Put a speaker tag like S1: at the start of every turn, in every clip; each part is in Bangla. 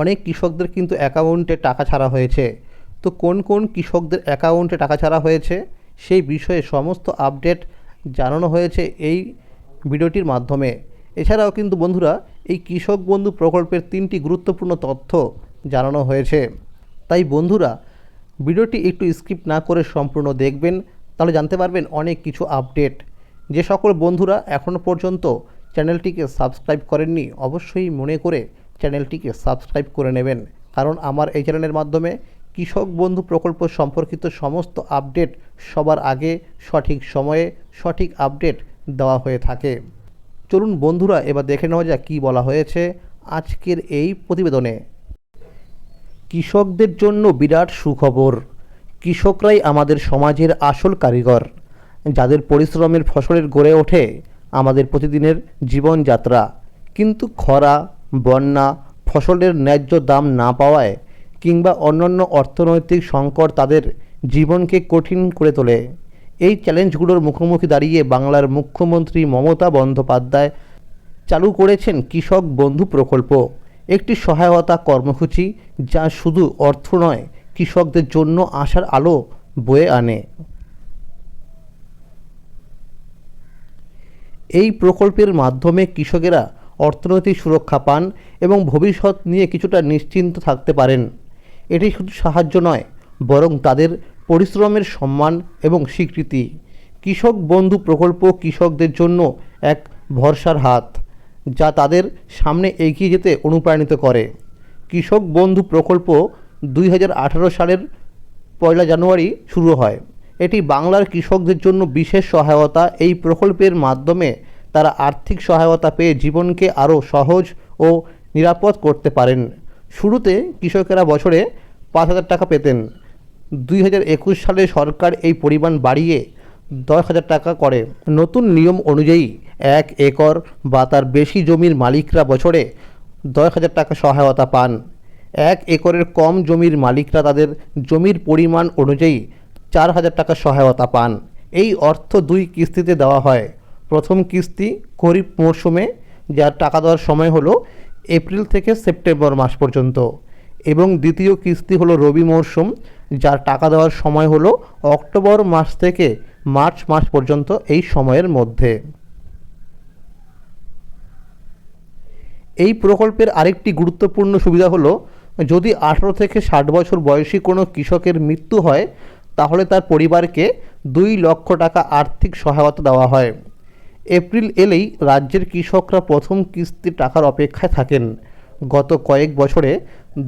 S1: অনেক কৃষকদের কিন্তু অ্যাকাউন্টে টাকা ছাড়া হয়েছে। তো কোন কোন কৃষকদের অ্যাকাউন্টে টাকা ছাড়া হয়েছে সেই বিষয়ে সমস্ত আপডেট জানানো হয়েছে এই ভিডিওটির মাধ্যমে। এছাড়াও কিন্তু বন্ধুরা, এই কৃষক বন্ধু প্রকল্পের তিনটি গুরুত্বপূর্ণ তথ্য জানানো হয়েছে। তাই বন্ধুরা, ভিডিওটি একটু স্কিপ না করে সম্পূর্ণ দেখবেন, তাহলে জানতে পারবেন অনেক কিছু আপডেট। যে সকল বন্ধুরা এখনও পর্যন্ত চ্যানেলটিকে সাবস্ক্রাইব করেননি, অবশ্যই মনে করে চ্যানেলটিকে সাবস্ক্রাইব করে নেবেন। কারণ আমার এই চ্যানেলের মাধ্যমে কৃষক বন্ধু প্রকল্প সম্পর্কিত সমস্ত আপডেট সবার আগে, সঠিক সময়ে, সঠিক আপডেট দেওয়া হয়ে থাকে। চলুন বন্ধুরা, এবার দেখে নেওয়া যাক কী বলা হয়েছে আজকের এই প্রতিবেদনে। কৃষকদের জন্য বিরাট সুখবর। কৃষকরাই আমাদের সমাজের আসল কারিগর। যাদের পরিশ্রমের ফসলের গড়ে ওঠে আমাদের প্রতিদিনের জীবনযাত্রা। কিন্তু খরা বন্যা, ফসলের ন্যায্য দাম না পাওয়ায় কিংবা অন্যান্য অর্থনৈতিক সংকট তাদের জীবনকে কঠিন করে তোলে। এই চ্যালেঞ্জগুলোর মুখোমুখি দাঁড়িয়ে বাংলার মুখ্যমন্ত্রী মমতা বন্দ্যোপাধ্যায় চালু করেছেন কৃষক বন্ধু প্রকল্প। একটি সহায়তা কর্মসূচি যা শুধু অর্থ নয়, কৃষকদের জন্য আশার আলো বয়ে আনে। এই প্রকল্পের মাধ্যমে কৃষকেরা অর্থনৈতিক সুরক্ষা পান এবং ভবিষ্যৎ নিয়ে কিছুটা নিশ্চিন্ত থাকতে পারেন। এটি শুধু সাহায্য নয়, বরং তাদের পরিশ্রমের সম্মান এবং স্বীকৃতি। কৃষক বন্ধু প্রকল্প কৃষকদের জন্য এক ভরসার হাত, যা তাদের সামনে এগিয়ে যেতে অনুপ্রাণিত করে। কৃষক বন্ধু প্রকল্প দুই হাজার আঠারো সালের পয়লা জানুয়ারি শুরু হয়। এটি বাংলার কৃষকদের জন্য বিশেষ সহায়তা এই প্রকল্পের মাধ্যমে তারা আর্থিক সহায়তা পেয়ে জীবনকে আরও সহজ ও নিরাপদ করতে পারেন। শুরুতে কৃষকেরা বছরে পাঁচ হাজার টাকা পেতেন। দুই হাজার একুশ সালে সরকার এই পরিমাণ বাড়িয়ে দশ হাজার টাকা করে। নতুন নিয়ম অনুযায়ী এক একর বা তার বেশি জমির মালিকরা বছরে দশ হাজার টাকা সহায়তা পান। এক একরের কম জমির মালিকরা তাদের জমির পরিমাণ অনুযায়ী চার হাজার টাকা সহায়তা পান। এই অর্থ দুই কিস্তিতে দেওয়া হয়। প্রথম কিস্তি খরিফ মরশুমে, যার টাকা দেওয়ার সময় হলো এপ্রিল থেকে সেপ্টেম্বর মাস পর্যন্ত। এবং দ্বিতীয় কিস্তি হলো রবি মরশুম, যার টাকা দেওয়ার সময় হলো অক্টোবর মাস থেকে মার্চ মাস পর্যন্ত এই সময়ের মধ্যে। এই প্রকল্পের আরেকটি গুরুত্বপূর্ণ সুবিধা হলো, যদি আঠারো থেকে ষাট বছর বয়সী কোনো কৃষকের মৃত্যু হয়, তাহলে তার পরিবারকে দুই লক্ষ টাকা আর্থিক সহায়তা দেওয়া হয়। এপ্রিল এলেই রাজ্যের কৃষকরা প্রথম কিস্তির টাকার অপেক্ষায় থাকেন। গত কয়েক বছরে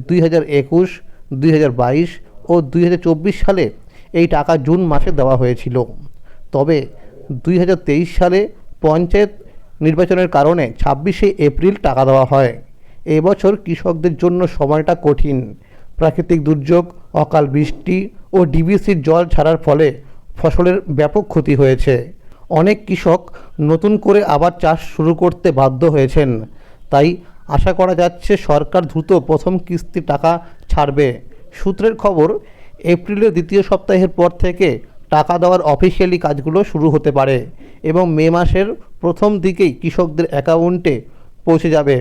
S1: দুই হাজার একুশ, দুই হাজার বাইশ ও দুই হাজার চব্বিশ সালে এই টাকা জুন মাসে দেওয়া হয়েছিল। তবে দুই হাজার তেইশ সালে পঞ্চায়েত নির্বাচনের কারণে ছাব্বিশে এপ্রিল টাকা দেওয়া হয়। এবছর কৃষকদের জন্য সময়টা কঠিন। প্রাকৃতিক দুর্যোগ, অকাল বৃষ্টি ও ডিবিসির জল ছাড়ার ফলে ফসলের ব্যাপক ক্ষতি হয়েছে। অনেক কৃষক নতুন করে আবার চাষ শুরু করতে বাধ্য হয়েছেন। তাই আশা করা যাচ্ছে সরকার দ্রুত প্রথম কিস্তি টাকা ছাড়বে। সূত্রের খবর, এপ্রিলের দ্বিতীয় সপ্তাহের পর থেকে টাকা দেওয়ার অফিসিয়ালি কাজগুলো শুরু হতে পারে এবং মে মাসের প্রথম দিকেই কৃষকদের অ্যাকাউন্টে পৌঁছে যাবে।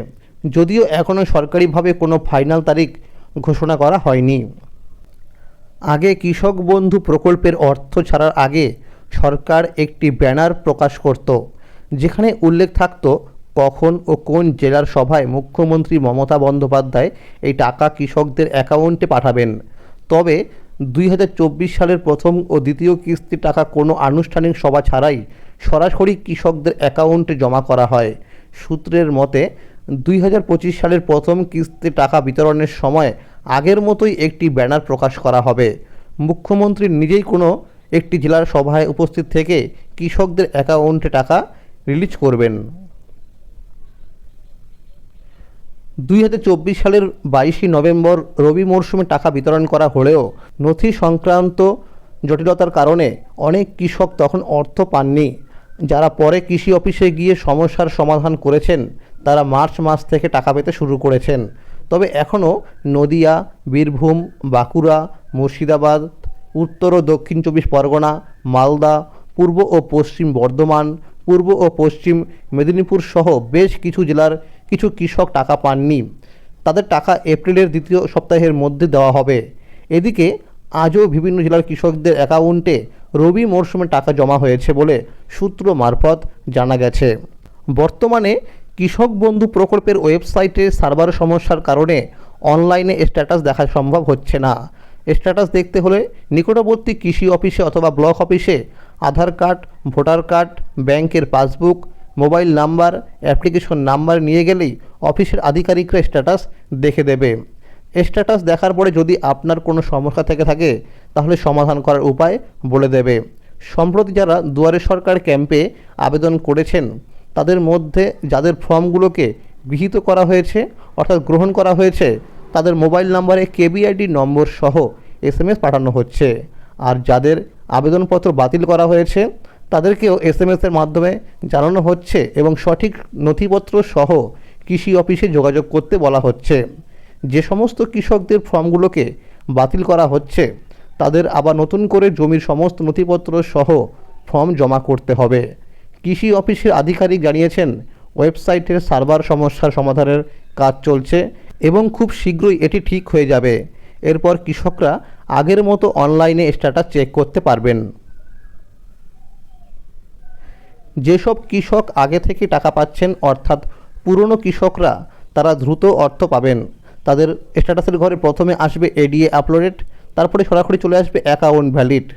S1: যদিও এখনও সরকারিভাবে কোনো ফাইনাল তারিখ ঘোষণা করা হয়নি। আগে কৃষক বন্ধু প্রকল্পের অর্থ ছাড়ার আগে সরকার একটি ব্যানার প্রকাশ করত, যেখানে উল্লেখ থাকত কখন ও কোন জেলার সভায় মুখ্যমন্ত্রী মমতা বন্দ্যোপাধ্যায় এই টাকা কৃষকদের অ্যাকাউন্টে পাঠাবেন। তবে দুই হাজার চব্বিশ সালের প্রথম ও দ্বিতীয় কিস্তির টাকা কোনো আনুষ্ঠানিক সভা ছাড়াই সরাসরি কৃষকদের অ্যাকাউন্টে জমা করা হয়। সূত্রের মতে, দুই হাজার পঁচিশ সালের প্রথম কিস্তির টাকা বিতরণের সময় আগের মতোই একটি ব্যানার প্রকাশ করা হবে। মুখ্যমন্ত্রী নিজেই কোনো একটি জেলার সভায় উপস্থিত থেকে কৃষকদের অ্যাকাউন্টে টাকা রিলিজ করবেন। দুই হাজার চব্বিশ সালের বাইশে নভেম্বর রবি মরশুমে টাকা বিতরণ করা হলেও নথি সংক্রান্ত জটিলতার কারণে অনেক কৃষক তখন অর্থ পাননি। যারা পরে কৃষি অফিসে গিয়ে সমস্যার সমাধান করেছেন, তারা মার্চ মাস থেকে টাকা পেতে শুরু করেছেন। তবে এখনও নদিয়া, বীরভূম, বাঁকুড়া, মুর্শিদাবাদ উত্তর ও দক্ষিণ চব্বিশ পরগনা, মালদা, পূর্ব ও পশ্চিম বর্ধমান, পূর্ব ও পশ্চিম মেদিনীপুর সহ বেশ কিছু জেলার কিছু কৃষক টাকা পাননি। তাদের টাকা এপ্রিলের দ্বিতীয় সপ্তাহের মধ্যে দেওয়া হবে। এদিকে, আজও বিভিন্ন জেলার কৃষকদের অ্যাকাউন্টে রবি মরশুমে টাকা জমা হয়েছে বলে সূত্র মারফত জানা গেছে। বর্তমানে, কৃষক বন্ধু প্রকল্পের ওয়েবসাইটে সার্ভার সমস্যার কারণে অনলাইনে স্ট্যাটাস দেখা সম্ভব হচ্ছে না। স্ট্যাটাস দেখতে হলে নিকটবর্তী কৃষি অফিসে অথবা ব্লক অফিসে আধার কার্ড, ভোটার কার্ড, ব্যাংকের passbook, mobile number, application number নিয়ে গেলেই অফিসের আধিকারিকরা স্ট্যাটাস দেখে দেবে। স্ট্যাটাস দেখার পরে যদি আপনার কোনো সমস্যা থেকে থাকে, তাহলে সমাধান করার উপায় বলে দেবে। সম্প্রতি যারা দুয়ারে সরকার ক্যাম্পে আবেদন করেছেন, তাদের মধ্যে যাদের ফর্মগুলোকে গৃহীত করা হয়েছে, অর্থাৎ গ্রহণ করা হয়েছে তাদের মোবাইল নাম্বারে কেবিআইডি নম্বর সহ এস এম এস পাঠানো হচ্ছে। আর যাদের আবেদনপত্র বাতিল করা হয়েছে, তাদেরকেও এস এম এসের মাধ্যমে জানানো হচ্ছে এবং সঠিক নথিপত্র সহ কৃষি অফিসে যোগাযোগ করতে বলা হচ্ছে। যে সমস্ত কৃষকদের ফর্মগুলোকে বাতিল করা হচ্ছে, তাদের আবার নতুন করে জমির সমস্ত নথিপত্র সহ ফর্ম জমা করতে হবে। কৃষি অফিসের আধিকারিক জানিয়েছেন, ওয়েবসাইটের সার্ভার সমস্যার সমাধানের কাজ চলছে। এবং খুব শীঘ্রই এটি ঠিক হয়ে যাবে। এরপর কৃষকরা আগের মতো অনলাইনে স্ট্যাটাস চেক করতে পারবেন। যেসব কৃষক আগে থেকে টাকা পাচ্ছেন, অর্থাৎ পুরনো কৃষকরা, তারা দ্রুত অর্থ পাবেন। তাদের স্ট্যাটাসের ঘরে প্রথমে আসবে এডিএ আপলোডেড, তারপরে সরাসরি চলে আসবে অ্যাকাউন্ট ভ্যালিড।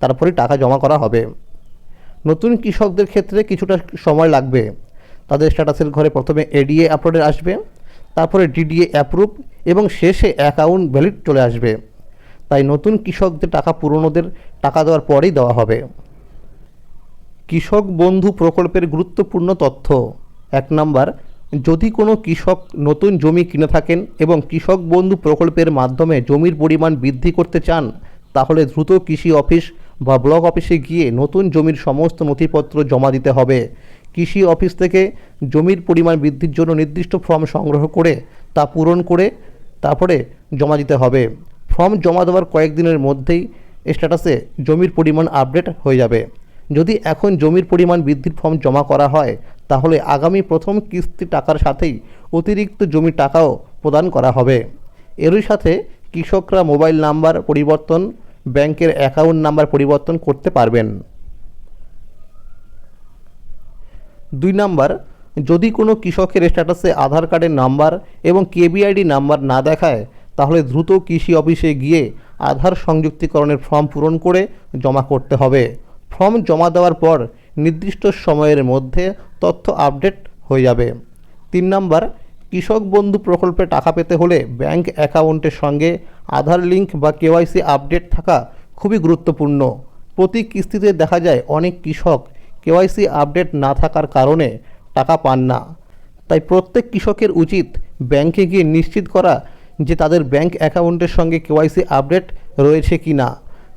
S1: তারপরে টাকা জমা করা হবে। নতুন কৃষকদের ক্ষেত্রে কিছুটা সময় লাগবে। তাদের স্ট্যাটাসের ঘরে প্রথমে এডিএ আপলোডের আসবে। তারপরে ডিডিএ অ্যাপ্রুভ এবং শেষে অ্যাকাউন্ট ভ্যালিড চলে আসবে। তাই নতুন কৃষকদের টাকা পুরনোদের টাকা দেওয়ার পরেই দেওয়া হবে। কৃষক বন্ধু প্রকল্পের গুরুত্বপূর্ণ তথ্য। এক নাম্বার, যদি কোনো কৃষক নতুন জমি কিনে থাকেন এবং কৃষক বন্ধু প্রকল্পের মাধ্যমে জমির পরিমাণ বৃদ্ধি করতে চান, তাহলে দ্রুত কৃষি অফিস বা ব্লক অফিসে গিয়ে নতুন জমির সমস্ত নথিপত্র জমা দিতে হবে। কৃষি অফিস থেকে জমির পরিমাণ বৃদ্ধির জন্য নির্দিষ্ট ফর্ম সংগ্রহ করে তা পূরণ করে তারপরে জমা দিতে হবে। ফর্ম জমা দেওয়ার কয়েকদিনের মধ্যেই স্ট্যাটাসে জমির পরিমাণ আপডেট হয়ে যাবে। যদি এখন জমির পরিমাণ বৃদ্ধির ফর্ম জমা করা হয়, তাহলে আগামী প্রথম কিস্তি টাকার সাথেই অতিরিক্ত জমির টাকাও প্রদান করা হবে। এরই সাথে কৃষকরা মোবাইল নাম্বার পরিবর্তন, ব্যাংকের অ্যাকাউন্ট নাম্বার পরিবর্তন করতে পারবেন। দুই নাম্বার, যদি কোনো কৃষকের স্ট্যাটাসে আধার কার্ডের নাম্বার এবং কেবিআইডি নাম্বার না দেখায়, তাহলে দ্রুত কৃষি অফিসে গিয়ে আধার সংযুক্তিকরণের ফর্ম পূরণ করে জমা করতে হবে। ফর্ম জমা দেওয়ার পর নির্দিষ্ট সময়ের মধ্যে তথ্য আপডেট হয়ে যাবে। তিন নাম্বার, কৃষক বন্ধু প্রকল্পে টাকা পেতে হলে ব্যাংক অ্যাকাউন্টের সঙ্গে আধার লিঙ্ক বা কেওয়াইসি আপডেট থাকা খুবই গুরুত্বপূর্ণ। প্রতি কিস্তিতে দেখা যায় অনেক কৃষক কেওয়াইসি আপডেট না থাকার কারণে টাকা পান না। তাই প্রত্যেক কৃষকের উচিত ব্যাংকে গিয়ে নিশ্চিত করা যে তাদের ব্যাংক অ্যাকাউন্টের সঙ্গে কেওয়াইসি আপডেট রয়েছে কি না।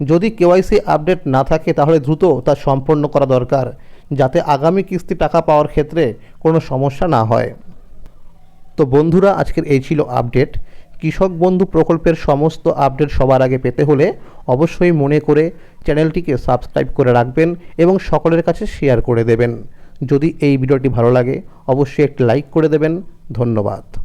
S1: যদি কেওয়াইসি আপডেট না থাকে, তাহলে দ্রুত তা সম্পন্ন করা দরকার, যাতে আগামী কিস্তি টাকা পাওয়ার ক্ষেত্রে কোনো সমস্যা না হয়। তো বন্ধুরা, আজকের এই ছিল আপডেট। কৃষক বন্ধু প্রকল্পের সমস্ত আপডেট সবার আগে পেতে হলে অবশ্যই মনে করে চ্যানেলটিকে সাবস্ক্রাইব করে রাখবেন এবং সকলের কাছে শেয়ার করে দেবেন। যদি এই ভিডিওটি ভালো লাগে, অবশ্যই একটি লাইক করে দেবেন। ধন্যবাদ।